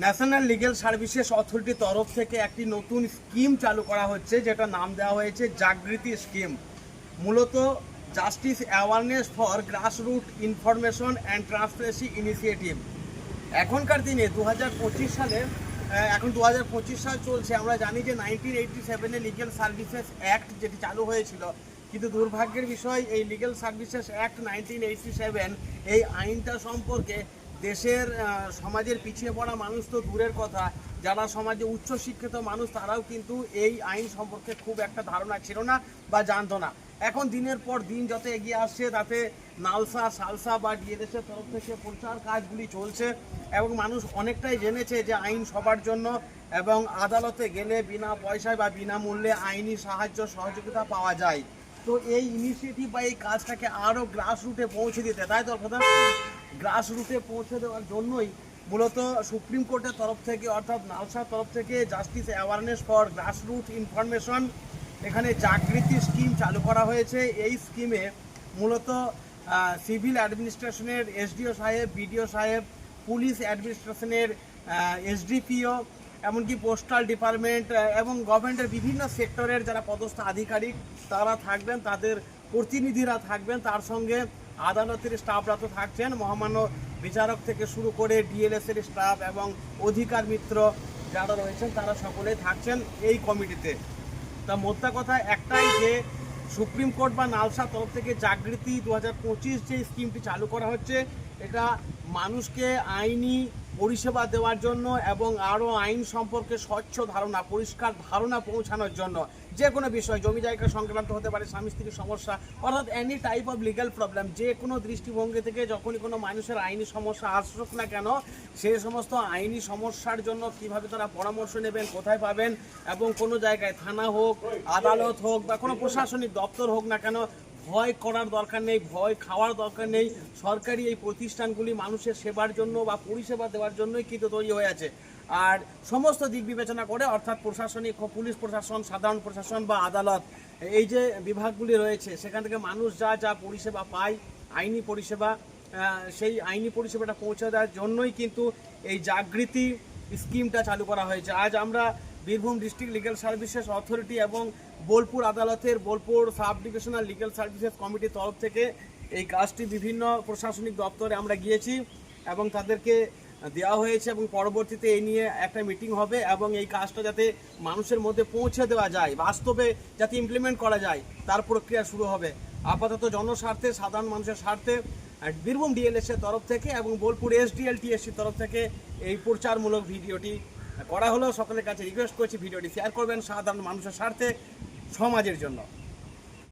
National legal services অথরিটির তরফ থেকে একটি নতুন স্কিম চালু করা হচ্ছে যেটা নাম দেওয়া হয়েছে জাগৃতি স্কিম মূলত justice awareness for grassroot information and transparency initiative এখনকার দিনে দু হাজার পঁচিশ সালে এখন দু হাজার পঁচিশ সাল চলছে। আমরা জানি যে নাইনটিন এইটটি সেভেনে লিগ্যাল সার্ভিসেস অ্যাক্ট যেটি চালু হয়েছিল, কিন্তু দুর্ভাগ্যের বিষয়, এই legal services act nineteen eighty seven এই আইনটা সম্পর্কে দেশের সমাজের পিছিয়ে পড়া মানুষ তো দূরের কথা। যারা সমাজে উচ্চ শিক্ষিত মানুষ, তারাও কিন্তু এই আইন সম্পর্কে খুব একটা ধারণা ছিল না বা জানতো না। এখন দিনের পর দিন যত এগিয়ে আসছে, তাতে নালসা, সালসা বা ডিএলএসের তরফ থেকে প্রচার কাজগুলি চলছে এবং মানুষ অনেকটাই জেনেছে যে আইন সবার জন্য এবং আদালতে গেলে বিনা পয়সায় বা বিনামূল্যে আইনি সাহায্য, সহযোগিতা পাওয়া যায়। তো এই ইনিশিয়েটিভ বা এই কাজটাকে আরও গ্রাস রুটে পৌঁছে দিতে। তাই তো প্রধান গ্রাস রুটে পৌঁছে দেওয়ার জন্যই মূলত সুপ্রিম কোর্টের তরফ থেকে, অর্থাৎ নালসার তরফ থেকে justice awareness for grass root information এখানে জাগৃতি স্কিম চালু করা হয়েছে। এই স্কিমে মূলত সিভিল অ্যাডমিনিস্ট্রেশনের এসডিও সাহেব বিডিও সাহেব পুলিশ অ্যাডমিনিস্ট্রেশনের এসডিপিও এমনকি পোস্টাল ডিপার্টমেন্ট এবং গভর্নমেন্টের বিভিন্ন সেক্টরের যারা পদস্থ আধিকারিক, তারা থাকবেন, তাদের প্রতিনিধিরা থাকবেন। তার সঙ্গে আদালতের স্টাফরা তো থাকছেন। মহামান্য বিচারক থেকে শুরু করে ডিএলএসের স্টাফ এবং অধিকার মিত্র যারা রয়েছেন, তারা সকলেই থাকছেন এই কমিটিতে। তা মোদ্দা কথা একটাই যে, সুপ্রিম কোর্ট বা নালসা তরফ থেকে জাগৃতি দু হাজার পঁচিশ যে স্কিমটি চালু করা হচ্ছে, এটা মানুষকে আইনি পরিষেবা দেওয়ার জন্য এবং আরও আইন সম্পর্কে স্বচ্ছ ধারণা, পরিষ্কার ধারণা পৌঁছানোর জন্য যে কোনো বিষয়, জমি জায়গা সংক্রান্ত হতে পারে, স্বামী স্ত্রীর সমস্যা, অর্থাৎ any type of legal problem যে কোনো দৃষ্টিভঙ্গি থেকে যখনই কোনো মানুষের আইনি সমস্যা আসুক না কেন সেই সমস্ত আইনি সমস্যার জন্য কীভাবে তারা পরামর্শ নেবেন, কোথায় পাবেন এবং কোনো জায়গায় থানা হোক, আদালত হোক বা কোনো প্রশাসনিক দপ্তর হোক না কেন ভয় করার দরকার নেই, ভয় খাওয়ার দরকার নেই। সরকারি এই প্রতিষ্ঠানগুলি মানুষের সেবার জন্য বা পরিষেবা দেওয়ার জন্যই কিন্তু তৈরি হয়ে আছে। আর সমস্ত দিক বিবেচনা করে, অর্থাৎ প্রশাসনিক পুলিশ প্রশাসন, সাধারণ প্রশাসন বা আদালত, এই যে বিভাগগুলি রয়েছে, সেখান থেকে মানুষ যা যা পরিষেবা পায়, আইনি পরিষেবা সেই আইনি পরিষেবাটা পৌঁছে দেওয়ার জন্যই কিন্তু এই জাগৃতি স্কিমটা চালু করা হয়েছে। আজ আমরা Birbhum district legal services authority এবং বোলপুর আদালতের Bolpur sub divisional legal services কমিটির তরফ থেকে এই কাজটি বিভিন্ন প্রশাসনিক দপ্তরে আমরা গিয়েছি এবং তাদেরকে দেওয়া হয়েছে এবং পরবর্তীতে এই নিয়ে একটা মিটিং হবে এবং এই কাজটা যাতে মানুষের মধ্যে পৌঁছে দেওয়া যায়, বাস্তবে যাতে ইমপ্লিমেন্ট করা যায়, তার প্রক্রিয়া শুরু হবে। আপাতত জনস্বার্থে, সাধারণ মানুষের স্বার্থে বীরভূম ডিএলএস এর তরফ থেকে এবং বোলপুর এসডিএল টিএসসির তরফ থেকে এই প্রচারমূলক ভিডিওটি করা হলো সকলের কাছে রিকোয়েস্ট করছি ভিডিওটি শেয়ার করবেন সাধারণ মানুষের স্বার্থে সমাজের জন্য।